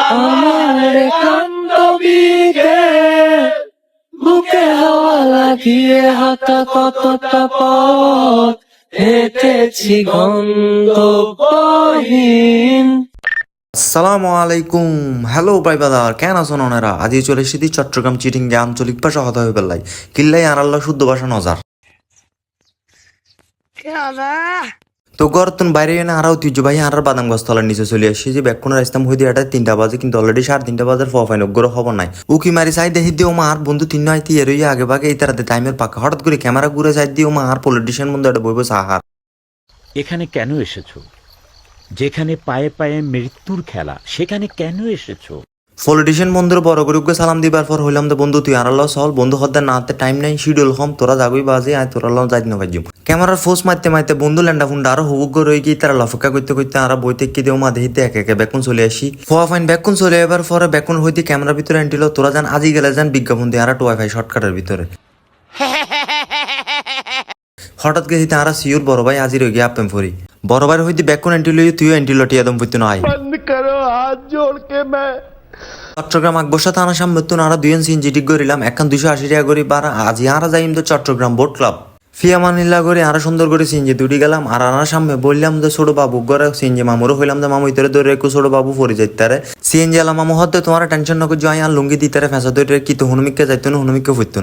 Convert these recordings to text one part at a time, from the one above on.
আমার কান্দ বিঘে বুকে হাওয়া লাগিয়ে হাঁটা কতটা পথ? হেঁটেছি গন্তব্যহীন। আসসালামু আলাইকুম। হ্যালো ভাই বাদার। কেন আছেন ওনারা আজই চলে এসেছি চট্টগ্রাম চিটিং গে আঞ্চলিক ভাষা কথা হয়ে পেলাই কিল্লাই আর আল্লাহ শুদ্ধ ভাষা নজার। তো গরতুন বাইরে এনে আর ঐতিহ্য ভাই আর বাদাম গাছ তলার নিচে চলে আসছি যে ব্যাকুনের রাস্তাম হইতে এটা তিনটা বাজে, কিন্তু অলরেডি সাড়ে তিনটা বাজার ফফাইন অগ্র খবর নাই। উকি মারি চাই দেখি দিও মা, আর বন্ধু তিন নয় তি এরই আগে ভাগে এই তারাতে টাইমের পাকা হঠাৎ করে ক্যামেরা ঘুরে চাই দিও মা, আর পলিটিশিয়ান বন্ধু এটা বইব সাহার এখানে কেন এসেছ? যেখানে পায়ে পায়ে মৃত্যুর খেলা, সেখানে কেন এসেছ? পলিটিশিয়ান বন্ধুর বড় গ্রুপকে সালাম দিবার পর হইলাম তো বন্ধু, তুই আর আল্লাহ সহল বন্ধু হদ্দা না হাতে টাইম নাই শিডিউল হম, তোরা যাবি বাজে আয় তোরা আল্লাহ যাই না ভাইজুম ক্যামেরার ফোর্স মারতে মারতে বন্ধু ল্যান্ডা ফুন্ডা আরও হুবুক রয়ে গিয়ে তারা লফকা করতে করতে আর বই থেকে দেও মা দেখিতে একে একে বেকুন চলে আসি। ফোয়া ফাইন বেকুন চলে এবার পরে বেকুন হইতে ক্যামেরার ভিতরে এন্টিল তোরা যান আজি গেলে যান বিজ্ঞাপন দিয়ে আর ওয়াইফাই শর্টকাটের ভিতরে হঠাৎ গেছি তারা সিওর বড় ভাই আজি রয়ে গিয়ে আপেম ফরি বড় ভাই হইতে বেকুন এন্টিল তুইও এন্টিল টিয়াদম পড়তে নয় চট্টগ্রাম আকবসা থানা সামনে তো নারা দুই সিন ঠিক করিলাম। এখন দুইশো আশি টাকা করি বার আজি আরা যাইম তো চট্টগ্রাম বোট ক্লাব। ফিয়া মানিল্লা করে আরও সুন্দর করে সিনজি দুটি গেলাম। আর আনার সামনে বললাম যে, ছোট বাবু, ঘরে সিনজি মামুরও হইলাম যে, মামু, ইতরে ধরে একটু ছোট বাবু পরে যাইতারে সিএনজি আলা মামু হতে তোমার টেনশন নকর জয় আর লুঙ্গি দিতারে ফেঁসা ধরে কি তো হনুমিককে যাইতো না হনুমিককে ফুটতো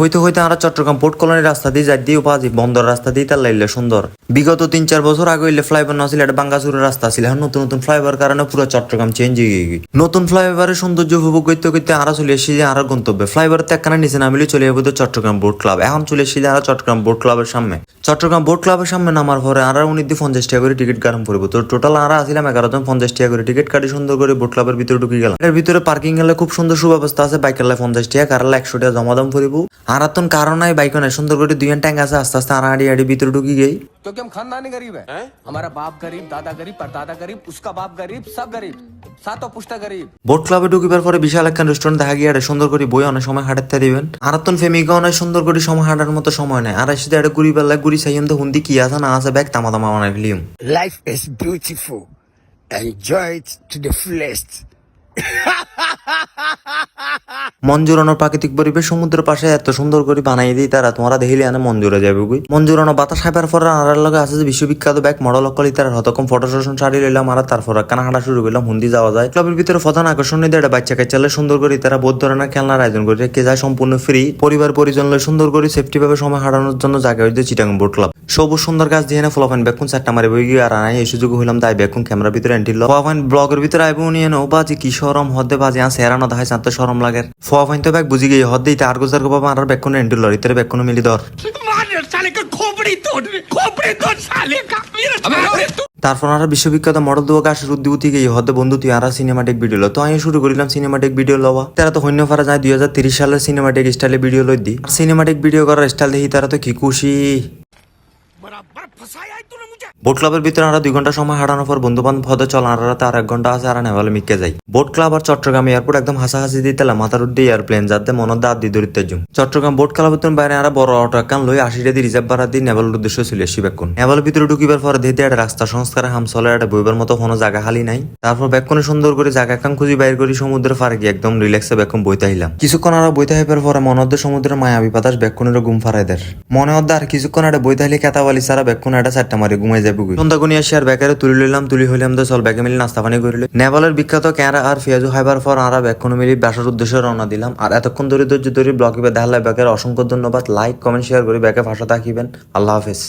হইতে হইতে আমরা চট্টগ্রাম পোর্ট কলোনির রাস্তা দিয়ে যাই দিয়ে পাওয়া বন্দর রাস্তা দিয়ে তার লাইলে সুন্দর। বিগত তিন চার বছর আগে হইলে ফ্লাইওভার না ছিল, এটা বাঙ্গাসুরের রাস্তা ছিল। এখন নতুন নতুন ফ্লাইওভার কারণে পুরো চট্টগ্রাম চেঞ্জ হয়ে গিয়ে নতুন ফ্লাইওভারের সৌন্দর্য উপভোগ করতে করতে আমরা চলে এসেছি আর গন্তব্যে। ফ্লাইওভার তো একখানা নিচে নামিলে চলে যাব চট্টগ্রাম বোর্ড ক্লাব এখন চলে এসেছি আরও আর চট্টগ্রাম বোট ক্লাবের সামনে। চট্টগ্রাম বোট ক্লাবের সামনে নামার পরে আর উনি দিয়ে পঞ্চাশ টাকা করে টিকিট কারণ পড়বো তো টোটাল আর আসলাম এগারো জন পঞ্চাশ টাকা করে টিকিট কাটি সুন্দর করে বোট ক্লাবের ভিতরে ঢুকে গেলাম এর ভিতরে পার্কিং গেলে খুব সুন্দর সুব্যবস্থা আছে বাইকের লাই পঞ্চাশ টাকা কারালে একশো টাকা জমা দাম পড়বো আর তো কারণ নাই বাইক নাই সুন্দর করে দুই ট্যাঙ্ক আছে আস্তে আস্তে আর আড়ি আড়ি ভিতরে ঢুকে গেই क्योंकि हम खानदानी गरीब है हमारा बाप गरीब दादा गरीब परदादा गरीब उसका बाप गरीब सब गरीब सातों पुश्ता गरीब বোট ক্লাবে ঢুকিবার পরে বিশাল একখান রেস্টুরেন্ট দেখা গিয়ে এটা সুন্দর করে বই অনেক সময় হাঁটাতে দিবেন আর তো ফেমিকে অনেক সুন্দর করে সময় হাঁটার মতো সময় নাই আর এসে এটা ঘুরি বেলা ঘুরি চাইম তো হুন্দি কি আছে না আছে ব্যাগ তামা তামা অনেক লিম is beautiful. Enjoy it to the fullest. মন জুড়ানোর প্রাকৃতিক পরিবেশ সমুদ্রের পাশে এত সুন্দর করে বানাই দিই তারা, তোমরা দেখিলে আনে জুড়ে যাবে গুই জুড়ানো বাতাস খাইবার পর আর লগে আছে যে বিশ্ববিখ্যাত ব্যাগ মডেল অকলি, তার হতকম ফটো সেশন সারি লইলাম, আর তারপর কানা হাঁটা শুরু করলাম, হুন্দি যাওয়া যায়। ক্লাবের ভিতরে প্রধান আকর্ষণ নিয়ে এটা বাচ্চা কাচ্চালে সুন্দর করে তারা বোধ ধরনের খেলনার আয়োজন করে রেখে যায়, সম্পূর্ণ ফ্রি। পরিবার, পরিজন লয় সুন্দর করে সেফটি ভাবে সময় হারানোর জন্য জায়গা হইতে চিটাং বোট ক্লাব। সবুজ সুন্দর গাছ দিয়ে ফলাফাইন বেকুন চারটা মারি বই গিয়ে, আর আনাই এই সুযোগ হইলাম তাই বেকুন ক্যামেরার ভিতরে এন্টিল ফলাফাইন ব্লগের ভিতরে আইব নিয়ে নো বাজি কি সরম হদে বাজি আ সেরানো দেখাই চাতে সরম লাগে। ফলাফাইন তো ব্যাগ বুঝি গিয়ে, হদ ইতে আর গোজার গো বাবা আর বেকুন এন্টিল ইতে বেকুন মিলি ধর। তারপর আর বিশ্ববিখ্যাত মডেল দুয়া গাছের উদ্যোগী গিয়ে, হদে বন্ধু তুই আর সিনেমাটিক ভিডিও লো। তো আমি শুরু করিলাম সিনেমাটিক ভিডিও লওয়া। তারা তো হন্য ফারা যায় দুই হাজার তিরিশ সালের সিনেমাটিক স্টাইলে ভিডিও লই দি। সিনেমাটিক ভিডিও করার স্টাইল দেখি তারা তো কি খুশি। বোট ক্লাবের ভিতরে আমরা দুই ঘণ্টা সময় হারানোর পর বন্ধু বান্ধব হতে চল আর রাতে আর এক ঘণ্টা আছে আর নেভালে মিকে যাই। বোট ক্লাব আর চট্টগ্রাম এয়ারপোর্ট একদম হাসাহাসি দিতে মাথার উদ্দে এয়ারপ্লেন, যাতে মনের দাঁত দিয়ে দরিদ্র জুম। চট্টগ্রাম বোট ক্লাবের তুমি বাইরে আর বড় অটো কান লই আশিটা দিয়ে রিজার্ভ ভাড়া দিয়ে নেভালের উদ্দেশ্য ছিল শিবেক্ষণ নেভালের ভিতরে ঢুকিবার পরে ধীরে একটা রাস্তা সংস্কারে হাম চলে, একটা বইবার মতো কোনো জায়গা খালি নাই। তারপর বেক্ষণে সুন্দর করে জায়গা কান খুঁজি বাইর করি, সমুদ্রের পারে গিয়ে একদম রিল্যাক্সে বেক্ষণ বইতে আইলাম। কিছুক্ষণ আর বইতে হাইবার পরে মনদ্দে সমুদ্রের মায়াবী বাতাস বেক্ষণের ঘুম ফারাই দের মনে হদ্দে আর কিছুক্ষণ একটা বইতে হাইলে কেতাবালি সারা বেক্ষণ একটা চারটা মারি ঘুমাই যাবে সন্ধ্যা গুনি বেকারে তুলি লইলাম তুলি হইলাম তো চল ব্যাগে মিলি নাস্তা পানি করিল নেপালের বিখ্যাত ক্যারা আর ফিয়াজু খাইবার পর আরা ব্যাক্ষণ মিলি ব্যাসার উদ্দেশ্যে রওনা দিলাম। আর এতক্ষণ ধরে ধৈর্য ধরে ব্লগে দেখালে ব্যাগের অসংখ্য ধন্যবাদ। লাইক কমেন্ট শেয়ার করে ব্যাগে ভাষা থাকিবেন আল্লাহ হাফেজ।